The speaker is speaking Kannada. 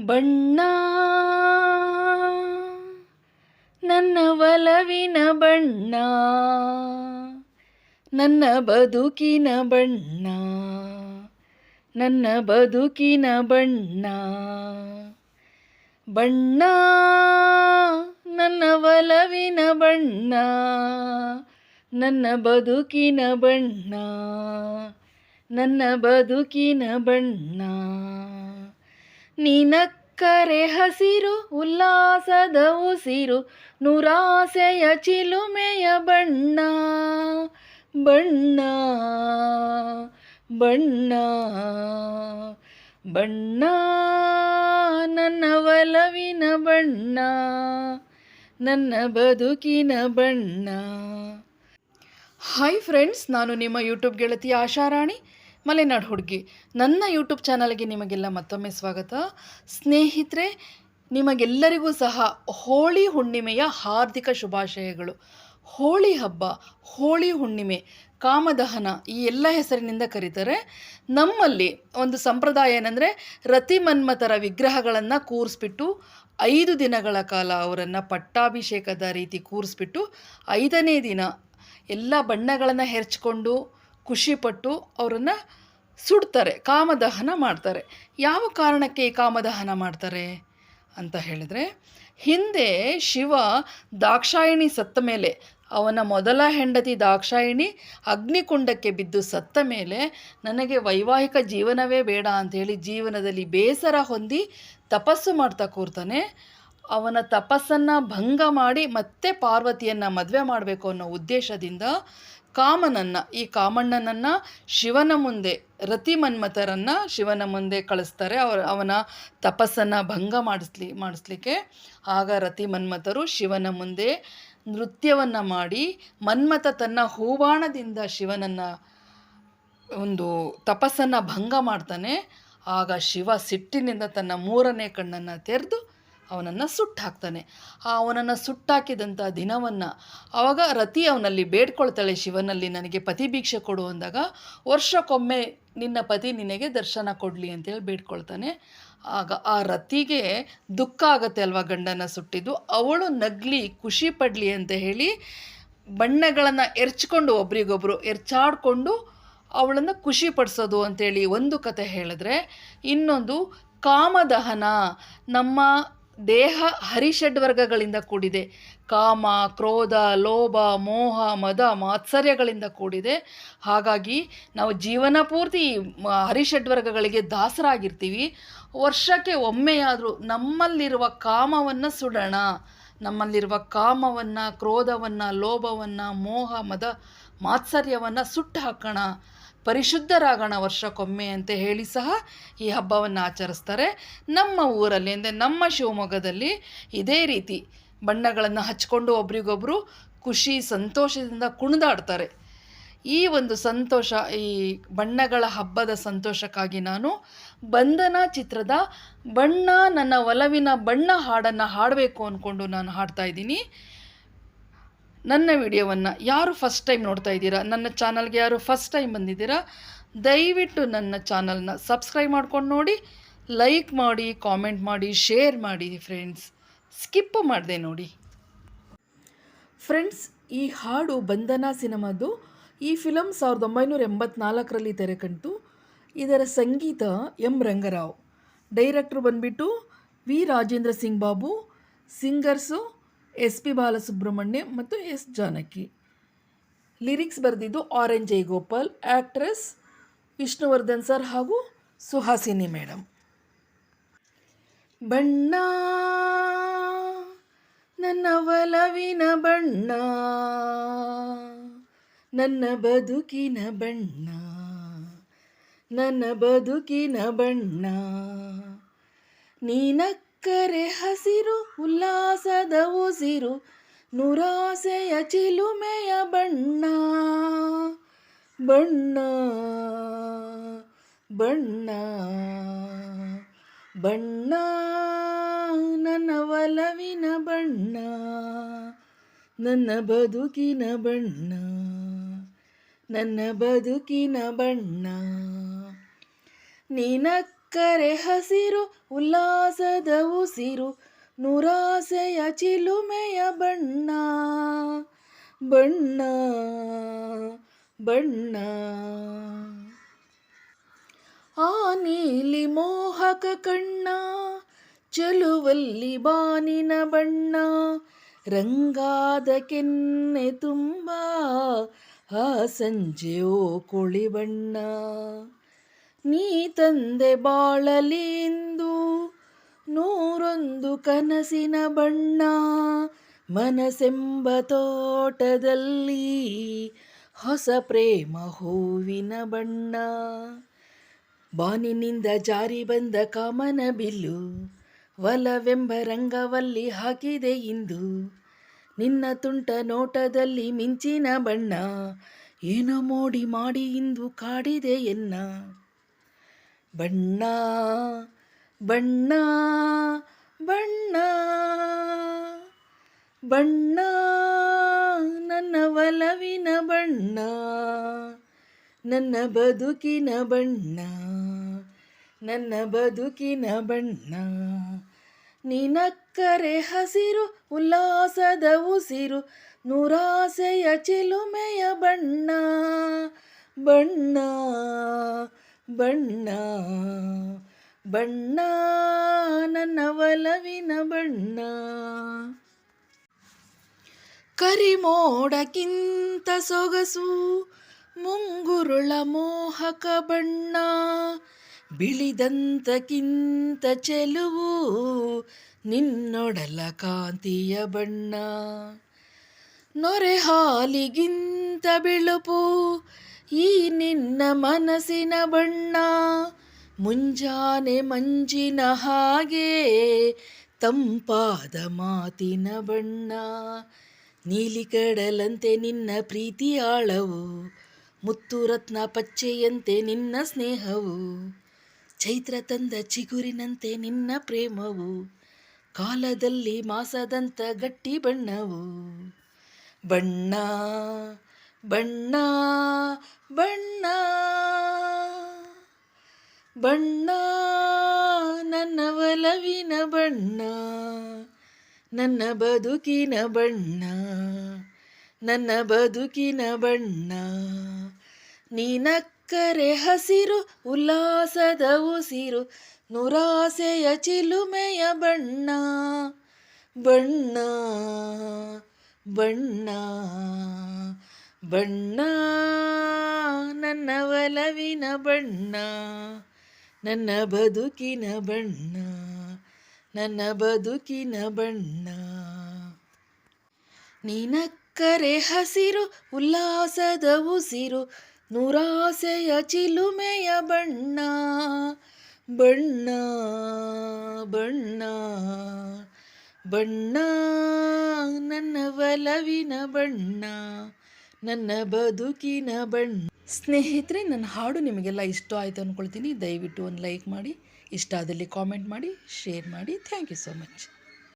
ಬಣ್ಣ. ನನ್ನ ಒಲವಿನ ಬಣ್ಣ. ನನ್ನ ಬದುಕಿನ ಬಣ್ಣ. ನನ್ನ ಬದುಕಿನ ಬಣ್ಣ. ಬಣ್ಣ. ನನ್ನ ಒಲವಿನ ಬಣ್ಣ. ನನ್ನ ಬದುಕಿನ ಬಣ್ಣ. ನನ್ನ ಬದುಕಿನ ಬಣ್ಣ. ನೀನಕ್ಕರೆ ಹಸಿರು, ಉಲ್ಲಾಸದ ಉಸಿರು, ನುರಾಸೆಯ ಚಿಲುಮೆಯ ಬಣ್ಣ ಬಣ್ಣ ಬಣ್ಣ ಬಣ್ಣ, ನನ್ನ ಒಲವಿನ ಬಣ್ಣ, ನನ್ನ ಬದುಕಿನ ಬಣ್ಣ. ಹಾಯ್ ಫ್ರೆಂಡ್ಸ್ ನಾನು ನಿಮ್ಮ ಯೂಟ್ಯೂಬ್ ಗೆಳತಿ ಆಶಾರಾಣಿ. ಮಲೆನಾಡು ಹುಡುಗಿ. ನನ್ನ ಯೂಟ್ಯೂಬ್ ಚಾನಲ್ಗೆ ನಿಮಗೆಲ್ಲ ಮತ್ತೊಮ್ಮೆ ಸ್ವಾಗತ. ಸ್ನೇಹಿತರೆ, ನಿಮಗೆಲ್ಲರಿಗೂ ಸಹ ಹೋಳಿ ಹುಣ್ಣಿಮೆಯ ಹಾರ್ದಿಕ ಶುಭಾಶಯಗಳು. ಹೋಳಿ ಹಬ್ಬ, ಹೋಳಿ ಹುಣ್ಣಿಮೆ, ಕಾಮದಹನ ಈ ಎಲ್ಲ ಹೆಸರಿನಿಂದ ಕರೀತಾರೆ. ನಮ್ಮಲ್ಲಿ ಒಂದು ಸಂಪ್ರದಾಯ ಏನಂದರೆ ರತಿ ಮನ್ಮಥರ ವಿಗ್ರಹಗಳನ್ನು ಕೂರಿಸ್ಬಿಟ್ಟು ಐದು ದಿನಗಳ ಕಾಲ ಅವರನ್ನು ಪಟ್ಟಾಭಿಷೇಕದ ರೀತಿ ಕೂರಿಸ್ಬಿಟ್ಟು ಐದನೇ ದಿನ ಎಲ್ಲ ಬಣ್ಣಗಳನ್ನು ಹೆರ್ಚ್ಕೊಂಡು ಖುಷಿಪಟ್ಟು ಅವರನ್ನು ಸುಡ್ತಾರೆ, ಕಾಮದಹನ ಮಾಡ್ತಾರೆ. ಯಾವ ಕಾರಣಕ್ಕೆ ಈ ಕಾಮದಹನ ಮಾಡ್ತಾರೆ ಅಂತ ಹೇಳಿದರೆ, ಹಿಂದೆ ಶಿವ ದಾಕ್ಷಾಯಿಣಿ ಸತ್ತ ಮೇಲೆ, ಅವನ ಮೊದಲ ಹೆಂಡತಿ ದಾಕ್ಷಾಯಿಣಿ ಅಗ್ನಿಕುಂಡಕ್ಕೆ ಬಿದ್ದು ಸತ್ತ ಮೇಲೆ, ನನಗೆ ವೈವಾಹಿಕ ಜೀವನವೇ ಬೇಡ ಅಂಥೇಳಿ ಜೀವನದಲ್ಲಿ ಬೇಸರ ಹೊಂದಿ ತಪಸ್ಸು ಮಾಡ್ತಾ ಕೂರ್ತಾನೆ ಅವನ ತಪಸ್ಸನ್ನು ಭಂಗ ಮಾಡಿ ಮತ್ತೆ ಪಾರ್ವತಿಯನ್ನು ಮದುವೆ ಮಾಡಬೇಕು ಅನ್ನೋ ಉದ್ದೇಶದಿಂದ ಕಾಮನನ್ನು, ಈ ಕಾಮಣ್ಣನನ್ನು ಶಿವನ ಮುಂದೆ, ರತಿ ಮನ್ಮಥರನ್ನು ಶಿವನ ಮುಂದೆ ಕಳಿಸ್ತಾರೆ. ಅವರ, ಅವನ ತಪಸ್ಸನ್ನು ಭಂಗ ಮಾಡಿಸ್ಲಿ, ಮಾಡಿಸ್ಲಿಕ್ಕೆ. ಆಗ ರತಿ ಮನ್ಮಥರು ಶಿವನ ಮುಂದೆ ನೃತ್ಯವನ್ನು ಮಾಡಿ, ಮನ್ಮಥ ತನ್ನ ಹೂವಾಣದಿಂದ ಶಿವನನ್ನು ಒಂದು ತಪಸ್ಸನ್ನು ಭಂಗ ಮಾಡ್ತಾನೆ. ಆಗ ಶಿವ ಸಿಟ್ಟಿನಿಂದ ತನ್ನ ಮೂರನೇ ಕಣ್ಣನ್ನು ತೆರೆದು ಅವನನ್ನು ಸುಟ್ಟಾಕ್ತಾನೆ. ಆ ಅವನನ್ನು ಸುಟ್ಟಾಕಿದಂಥ ದಿನವನ್ನು ಆವಾಗ ರತಿ ಅವನಲ್ಲಿ ಬೇಡ್ಕೊಳ್ತಾಳೆ ಶಿವನಲ್ಲಿ, ನನಗೆ ಪತಿ ಭೀಕ್ಷೆ ಕೊಡು ಅಂದಾಗ, ವರ್ಷಕ್ಕೊಮ್ಮೆ ನಿನ್ನ ಪತಿ ನಿನಗೆ ದರ್ಶನ ಕೊಡಲಿ ಅಂತೇಳಿ ಬೇಡ್ಕೊಳ್ತಾನೆ. ಆಗ ಆ ರತಿಗೆ ದುಃಖ ಆಗತ್ತೆ ಅಲ್ವಾ ಗಂಡನ ಸುಟ್ಟಿದ್ದು. ಅವಳು ನಗ್ಲಿ, ಖುಷಿ ಪಡಲಿ ಅಂತ ಹೇಳಿ ಬಣ್ಣಗಳನ್ನು ಎರ್ಚ್ಕೊಂಡು ಒಬ್ರಿಗೊಬ್ಬರು ಎರ್ಚಾಡಿಕೊಂಡು ಅವಳನ್ನು ಖುಷಿ ಪಡಿಸೋದು ಅಂತೇಳಿ ಒಂದು ಕತೆ ಹೇಳಿದ್ರೆ, ಇನ್ನೊಂದು ಕಾಮದಹನ ನಮ್ಮ ದೇಹ ಹರಿಷಡ್ವರ್ಗಗಳಿಂದ ಕೂಡಿದೆ. ಕಾಮ, ಕ್ರೋಧ, ಲೋಭ, ಮೋಹ, ಮದ ಮಾತ್ಸರ್ಯಗಳಿಂದ ಕೂಡಿದೆ. ಹಾಗಾಗಿ ನಾವು ಜೀವನ ಪೂರ್ತಿ ಹರಿಷಡ್ ವರ್ಗಗಳಿಗೆ ದಾಸರಾಗಿರ್ತೀವಿ. ವರ್ಷಕ್ಕೆ ಒಮ್ಮೆಯಾದರೂ ನಮ್ಮಲ್ಲಿರುವ ಕಾಮವನ್ನು ಸುಡೋಣ. ನಮ್ಮಲ್ಲಿರುವ ಕಾಮವನ್ನು, ಕ್ರೋಧವನ್ನು, ಲೋಭವನ್ನು, ಮೋಹ, ಮದ ಮಾತ್ಸರ್ಯವನ್ನು ಸುಟ್ಟು ಹಾಕೋಣ. ಪರಿಶುದ್ಧರಾಗೋಣ ವರ್ಷಕ್ಕೊಮ್ಮೆ ಅಂತ ಹೇಳಿ ಸಹ ಈ ಹಬ್ಬವನ್ನು ಆಚರಿಸ್ತಾರೆ. ನಮ್ಮ ಊರಲ್ಲಿ ಅಂದರೆ ನಮ್ಮ ಶಿವಮೊಗ್ಗದಲ್ಲಿ ಇದೇ ರೀತಿ ಬಣ್ಣಗಳನ್ನು ಹಚ್ಕೊಂಡು ಒಬ್ರಿಗೊಬ್ಬರು ಖುಷಿ, ಸಂತೋಷದಿಂದ ಕುಣಿದಾಡ್ತಾರೆ. ಈ ಒಂದು ಸಂತೋಷ, ಈ ಬಣ್ಣಗಳ ಹಬ್ಬದ ಸಂತೋಷಕ್ಕಾಗಿ ನಾನು ಬಂಧನ ಚಿತ್ರದ ಬಣ್ಣ, ನನ್ನ ಒಲವಿನ ಬಣ್ಣ ಹಾಡನ್ನು ಹಾಡಬೇಕು ಅಂದ್ಕೊಂಡು ನಾನು ಹಾಡ್ತಾ ಇದ್ದೀನಿ. ನನ್ನ ವಿಡಿಯೋವನ್ನು ಯಾರು ಫಸ್ಟ್ ಟೈಮ್ ನೋಡ್ತಾ ಇದ್ದೀರಾ? ನನ್ನ ಚಾನಲ್ಗೆ ಯಾರು ಫಸ್ಟ್ ಟೈಮ್ ಬಂದಿದ್ದೀರಾ? ದಯವಿಟ್ಟು ನನ್ನ ಚಾನಲ್ನ ಸಬ್ಸ್ಕ್ರೈಬ್ ಮಾಡ್ಕೊಂಡು ನೋಡಿ ಲೈಕ್ ಮಾಡಿ ಕಾಮೆಂಟ್ ಮಾಡಿ ಶೇರ್ ಮಾಡಿ ಫ್ರೆಂಡ್ಸ್ ಸ್ಕಿಪ್ ಮಾಡಿದೆ ನೋಡಿ. ಫ್ರೆಂಡ್ಸ್ ಈ ಹಾಡು ಬಂಧನ ಸಿನಿಮಾದು ಈ ಫಿಲಮ್ ಸಾವಿರದ ಒಂಬೈನೂರ ಎಂಬತ್ನಾಲ್ಕರಲ್ಲಿ ತೆರೆ ಕಂಡು ಇದರ ಸಂಗೀತ ಎಂ ರಂಗರಾವ್. ಡೈರೆಕ್ಟ್ರು ಬಂದುಬಿಟ್ಟು V Rajendra Singh Babu singers S P Balasubrahmanya ಮತ್ತು ಎಸ್ ಜಾನಕಿ. ಲಿರಿಕ್ಸ್ ಬರೆದಿದ್ದು R N Jai Gopal actress Vishnuvardhan sir ಹಾಗೂ ಸುಹಾಸಿನಿ ಮೇಡಮ್ ಬಣ್ಣ, ನನ್ನ ಒಲವಿನ ಬಣ್ಣ, ನನ್ನ ಬದುಕಿನ ಬಣ್ಣ, ನನ್ನ ಬದುಕಿನ ಬಣ್ಣ ನೀನಕ್ಕರೆ ಹಸಿರು, ಉಲ್ಲಾಸದ ಉಸಿರು, ನುರಾಸೆಯ ಚಿಲುಮೆಯ ಬಣ್ಣ. ಬಣ್ಣ ಬಣ್ಣ ಬಣ್ಣ, ನನ್ನ ಒಲವಿನ ಬಣ್ಣ, ನನ್ನ ಬದುಕಿನ ಬಣ್ಣ, ನನ್ನ ಬದುಕಿನ ಬಣ್ಣ. ನೀನಕ್ಕ ನಕ್ಕರೆ ಹಸಿರು, ಉಲ್ಲಾಸದ ಉಸಿರು, ನುರಾಸೆಯ ಚಿಲುಮೆಯ ಬಣ್ಣ. ಬಣ್ಣ ಬಣ್ಣ. ಆ ನೀಲಿ ಮೋಹಕ ಕಣ್ಣ, ಚೆಲುವಲ್ಲಿ ಬಾನಿನ ಬಣ್ಣ. ರಂಗಾದ ಕೆನ್ನೆ ತುಂಬ, ಆ ಸಂಜೆಯೋ ಕುಳಿ ಬಣ್ಣ. ನೀ ತಂದೆ ಬಾಳಲಿಂದು ನೂರೊಂದು ಕನಸಿನ ಬಣ್ಣ ಮನಸೆಂಬ ತೋಟದಲ್ಲಿ ಹೊಸ ಪ್ರೇಮ ಹೂವಿನ ಬಣ್ಣ. ಬಾನಿನಿಂದ ಜಾರಿ ಬಂದ ಕಾಮನ ಬಿಲ್ಲು ಒಲವೆಂಬ ರಂಗವಲ್ಲಿ ಹಾಕಿದೆ ಇಂದು. ನಿನ್ನ ತುಂಟ ನೋಟದಲ್ಲಿ ಮಿಂಚಿನ ಬಣ್ಣ, ಏನೋ ಮೋಡಿ ಮಾಡಿ ಇಂದು ಕಾಡಿದೆ ಎನ್ನ. ಬಣ್ಣ ಬಣ್ಣ ಬಣ್ಣ ಬಣ್ಣ, ನನ್ನ ಒಲವಿನ ಬಣ್ಣ, ನನ್ನ ಬದುಕಿನ ಬಣ್ಣ, ನನ್ನ ಬದುಕಿನ ಬಣ್ಣ. ನಿನಕ್ಕರೆ ಹಸಿರು, ಉಲ್ಲಾಸದ ಉಸಿರು, ನೂರಾಸೆಯ ಚಿಲುಮೆಯ ಬಣ್ಣ ಬಣ್ಣ. ಬಣ್ಣ ಬಣ್ಣ, ನನ್ನ ಒಲವಿನ ಬಣ್ಣ. ಕರಿಮೋಡಕ್ಕಿಂತ ಸೊಗಸು, ಮುಂಗುರುಳ ಮೋಹಕ ಬಣ್ಣ. ಬಿಳಿದಂತಕ್ಕಿಂತ ಚೆಲುವು, ನಿನ್ನೊಡಲ ಕಾಂತಿಯ ಬಣ್ಣ. ನೊರೆ ಹಾಲಿಗಿಂತ ಬಿಳುಪು ಈ ನಿನ್ನ ಮನಸ್ಸಿನ ಬಣ್ಣ ಮುಂಜಾನೆ ಮಂಜಿನ ಹಾಗೆ ತಂಪಾದ ಮಾತಿನ ಬಣ್ಣ. ನೀಲಿ ಕಡಲಂತೆ ನಿನ್ನ ಪ್ರೀತಿ ಆಳವು, ಮುತ್ತು ರತ್ನ ಪಚ್ಚೆಯಂತೆ ನಿನ್ನ ಸ್ನೇಹವು, ಚೈತ್ರ ತಂದ ಚಿಗುರಿನಂತೆ ನಿನ್ನ ಪ್ರೇಮವು, ಕಾಲದಲ್ಲಿ ಮಾಸದಂತ ಗಟ್ಟಿ ಬಣ್ಣವು. ಬಣ್ಣ ಬಣ್ಣ ಬಣ್ಣ ಬಣ್ಣ, ನನ್ನ ಒಲವಿನ ಬಣ್ಣ, ನನ್ನ ಬದುಕಿನ ಬಣ್ಣ, ನನ್ನ ಬದುಕಿನ ಬಣ್ಣ. ನೀನಕ್ಕರೆ ಹಸಿರು, ಉಲ್ಲಾಸದ ಉಸಿರು, ನುರಾಸೆಯ ಚಿಲುಮೆಯ ಬಣ್ಣ ಬಣ್ಣ ಬಣ್ಣ. ಬಣ್ಣ, ನನ್ನ ಒಲವಿನ ಬಣ್ಣ, ನನ್ನ ಬದುಕಿನ ಬಣ್ಣ, ನನ್ನ ಬದುಕಿನ ಬಣ್ಣ. ನೀನಕ್ಕರೆ ಹಸಿರು, ಉಲ್ಲಾಸದ ಉಸಿರು, ನೂರಾಸೆಯ ಚಿಲುಮೆಯ ಬಣ್ಣ. ಬಣ್ಣ ಬಣ್ಣ ಬಣ್ಣ, ನನ್ನ ಒಲವಿನ ಬಣ್ಣ. ನನ್ನ ಬದುಕಿನ ಬಣ್ಣ. ಸ್ನೇಹಿತರೆ, ನನ್ನ ಹಾಡು ನಿಮಗೆಲ್ಲ ಇಷ್ಟ ಆಯಿತು ಅಂದ್ಕೊಳ್ತೀನಿ ದಯವಿಟ್ಟು ಒಂದು ಲೈಕ್ ಮಾಡಿ, ಇಷ್ಟ ಆದಲ್ಲಿ ಕಾಮೆಂಟ್ ಮಾಡಿ, ಶೇರ್ ಮಾಡಿ. Thank you so much.